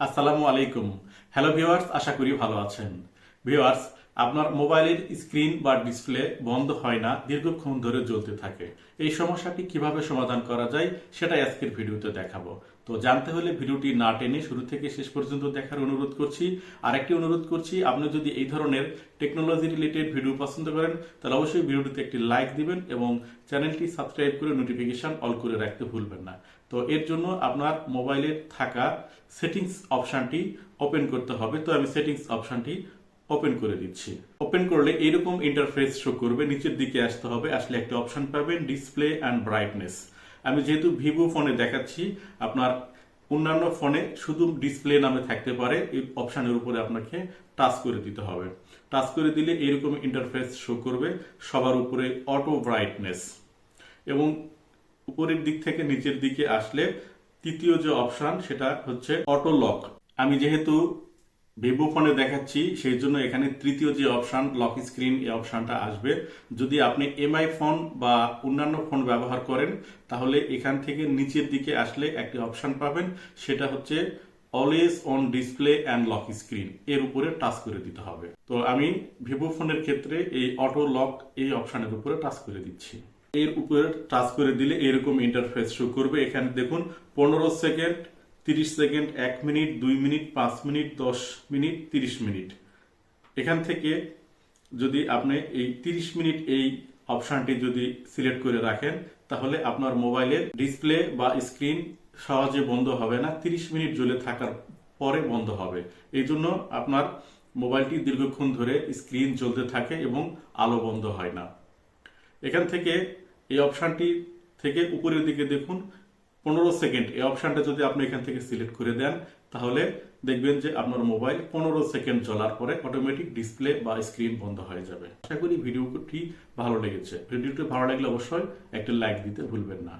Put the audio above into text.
আসসালামু আলাইকুম। Hello viewers আশা করি ভালো আছেন। ভিউয়ার্স আপনার মোবাইলের স্ক্রিন বা ডিসপ্লে বন্ধ হয় না, দীর্ঘক্ষণ ধরে জ্বলতে থাকে। এই সমস্যাটি কীভাবে সমাধান করা যায় সেটা আজকের ভিডিওতে দেখাবো। তো জানতে হলে ভিডিওটি না টেনে শুরু থেকে শেষ পর্যন্ত দেখার অনুরোধ করছি। আরেকটি অনুরোধ করছি, আপনি যদি এই ধরনের টেকনোলজি রিলেটেড ভিডিও পছন্দ করেন, তাহলে অবশ্যই ভিডিওটিতে একটি লাইক দিবেন এবং চ্যানেলটি সাবস্ক্রাইব করে নোটিফিকেশন অল করে রাখতে ভুলবেন না। তো এর জন্য আপনার মোবাইলে থাকা সেটিংস অপশনটি ওপেন করতে হবে। তো আমি সেটিংস অপশনটি ওপেন করে দিচ্ছি। ওপেন করলে এরকম ইন্টারফেস শো করবে, নিচের দিকে আসতে হবে, আসলে একটা অপশন পাবেন ডিসপ্লে অ্যান্ড ব্রাইটনেস আমি যেহেতু ভিভো ফোনে দেখাচ্ছি, আপনার অন্যান্য ফোনে শুধু ডিসপ্লে নামে থাকতে পারে, এই অপশানের উপরে আপনাকে টাচ করে দিতে হবে। টাচ করে দিলে এরকম ইন্টারফেস শো করবে, সবার উপরে অটো ব্রাইটনেস এবং উপরের দিক থেকে নিচের দিকে আসলে তৃতীয় যে অপশান সেটা হচ্ছে অটো লক আমি যেহেতু ভিভো ফোনে দেখাচ্ছি, সেই জন্য এখানে তৃতীয় যে অপশন লক স্ক্রিন এই অপশানটা আসবে। যদি আপনি এমআই ফোন বা অন্যান্য ফোন ব্যবহার করেন, তাহলে এখান থেকে নিচের দিকে আসলে একটি অপশান পাবেন, সেটা হচ্ছে always on display and lock screen এর উপরে টাচ করে দিতে হবে। তো আমি ভিভো ফোনের ক্ষেত্রে এই অটো লক এই অপশানের উপরে টাচ করে দিচ্ছি। এর উপরে টাচ করে দিলে এরকম ইন্টারফেস শো করবে। এখানে দেখুন, পনেরো সেকেন্ড তিরিশ সেকেন্ড, এক মিনিট, দুই মিনিট, পাঁচ মিনিট, দশ মিনিট, তিরিশ মিনিট। এখান থেকে যদি আপনি এই তিরিশ মিনিট এই অপশনটি যদি সিলেক্ট করে রাখেন, তাহলে আপনার মোবাইলের ডিসপ্লে বা স্ক্রিন সহজে বন্ধ হবে না, তিরিশ মিনিট জ্বলে থাকার পরে বন্ধ হবে। এই জন্য আপনার মোবাইলটি দীর্ঘক্ষণ ধরে স্ক্রিন জ্বলতে থাকে এবং আলো বন্ধ হয় না। এখান থেকে এই অপশনটি থেকে উপরের দিকে দেখুন পনেরো সেকেন্ড। এই অপশানটা যদি আপনি এখান থেকে সিলেক্ট করে দেন, তাহলে দেখবেন যে আপনার মোবাইল পনেরো সেকেন্ড চলার পরে অটোমেটিক ডিসপ্লে বা স্ক্রিন বন্ধ হয়ে যাবে। আশা করি ভিডিওটি ভালো লেগেছে। ভিডিওটি ভালো লাগলে অবশ্যই একটা লাইক দিতে ভুলবেন না।